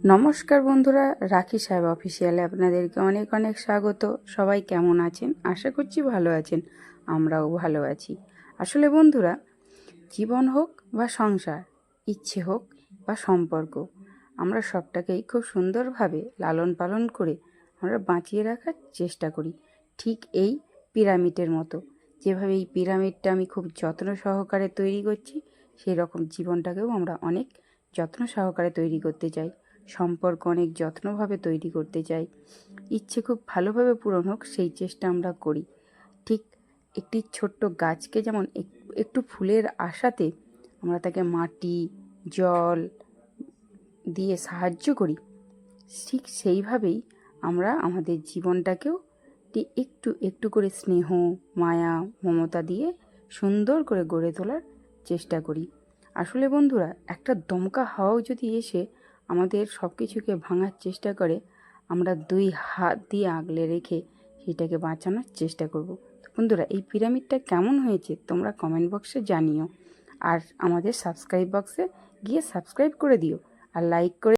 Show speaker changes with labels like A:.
A: নমস্কার বন্ধুরা, রাখি সাহেব অফিসিয়ালে আপনাদেরকে অনেক অনেক স্বাগত। সবাই কেমন আছেন? আশা করছি ভালো আছেন, আমরাও ভালো আছি। আসলে বন্ধুরা, জীবন হোক বা সংসার, ইচ্ছে হোক বা সম্পর্ক, আমরা সবটাকেই খুব সুন্দরভাবে লালন পালন করে আমরা বাঁচিয়ে রাখার চেষ্টা করি। ঠিক এই পিরামিডের মতো। যেভাবে এই পিরামিডটা আমি খুব যত্ন সহকারে তৈরি করছি সেই রকম জীবনটাকেও আমরা অনেক যত্ন সহকারে তৈরি করতে চাই। সম্পর্ক অনেক যত্নভাবে তৈরি করতে চাই। ইচ্ছে খুব ভালোভাবে পূরণ হোক, সেই চেষ্টা আমরা করি। ঠিক একটি ছোট্ট গাছকে যেমন এক- একটু ফুলের আশাতে আমরা তাকে মাটি, জল দিয়ে সাহায্য করি, ঠিক সেইভাবেই আমরা আমাদের জীবনটাকেও একটু একটু করে স্নেহ, মায়া, মমতা দিয়ে সুন্দর করে গড়ে তোলার চেষ্টা করি। আসলে বন্ধুরা, একটা দমকা হাওয়াও যদি এসে আমাদের সব কিছুকে ভাঙার চেষ্টা করে, আমরা দুই হাত দিয়ে আগলে রেখে সেটাকে বাঁচানোর চেষ্টা করব। বন্ধুরা, এই পিরামিডটা কেমন হয়েছে তোমরা কমেন্ট বক্সে জানিও। আর আমাদের সাবস্ক্রাইব বক্সে গিয়ে সাবস্ক্রাইব করে দিও। আর লাইক করে